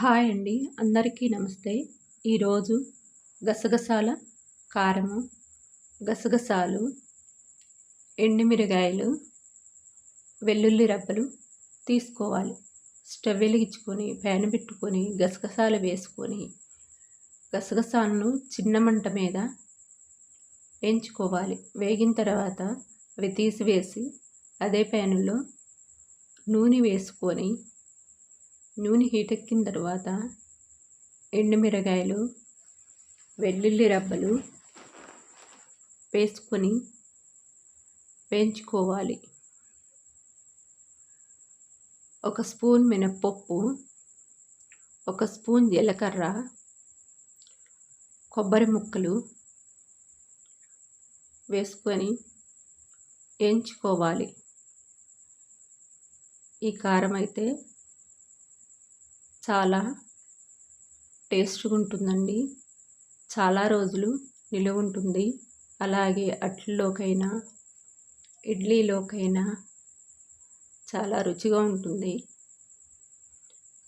Hi అండి. అందరికీ నమస్తే. ఈరోజు గసగసాల కారము గసగసాలు ఎండుమిరగాయలు వెల్లుల్లి రబ్బలు తీసుకోవాలి. స్టవ్ వెలిగించుకొని ప్యాన్ పెట్టుకొని గసగసాలు వేసుకొని గసగసాలను చిన్న మంట మీద వేయించుకోవాలి. వేగిన తర్వాత అవి తీసివేసి అదే ప్యానులో నూనె వేసుకొని నూనె హీట్ ఎక్కిన తర్వాత ఎండుమిరగాయలు వెల్లుల్లి రబ్బలు వేసుకొని వేయించుకోవాలి. ఒక స్పూన్ మినప్పప్పు ఒక స్పూన్ జీలకర్ర కొబ్బరి ముక్కలు వేసుకొని వేయించుకోవాలి. ఈ కారం అయితే చాలా టేస్ట్గా ఉంటుందండి చాలా రోజులు నిలువ ఉంటుంది అలాగే అట్లలోకైనా ఇడ్లీలోకైనా చాలా రుచిగా ఉంటుంది.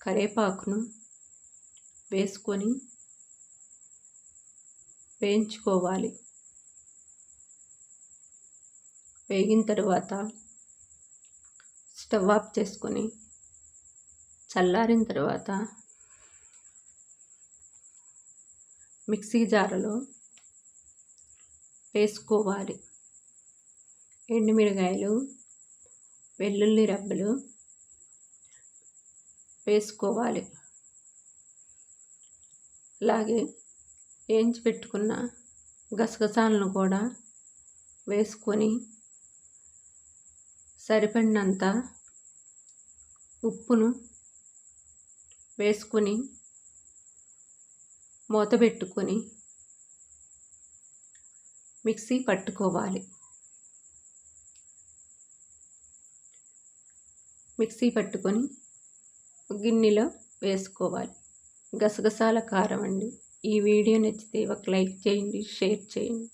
కరేపాకును వేసుకొని వేయించుకోవాలి. వేగిన తర్వాత స్టవ్ ఆఫ్ చేసుకొని చల్లారిన తర్వాత మిక్సీ జారలో వేసుకోవాలి. ఎండుమిరగాయలు వెల్లుల్లి రబ్బలు వేసుకోవాలి. అలాగే వేయించి పెట్టుకున్న గసగసాలను కూడా వేసుకొని సరిపడినంత ఉప్పును వేసుకొని మూత పెట్టుకొని మిక్సీ పట్టుకోవాలి. మిక్సీ పట్టుకొని గిన్నెలో వేసుకోవాలి. గసగసాల కారం అండి. ఈ వీడియో నచ్చితే ఒక లైక్ చేయండి షేర్ చేయండి.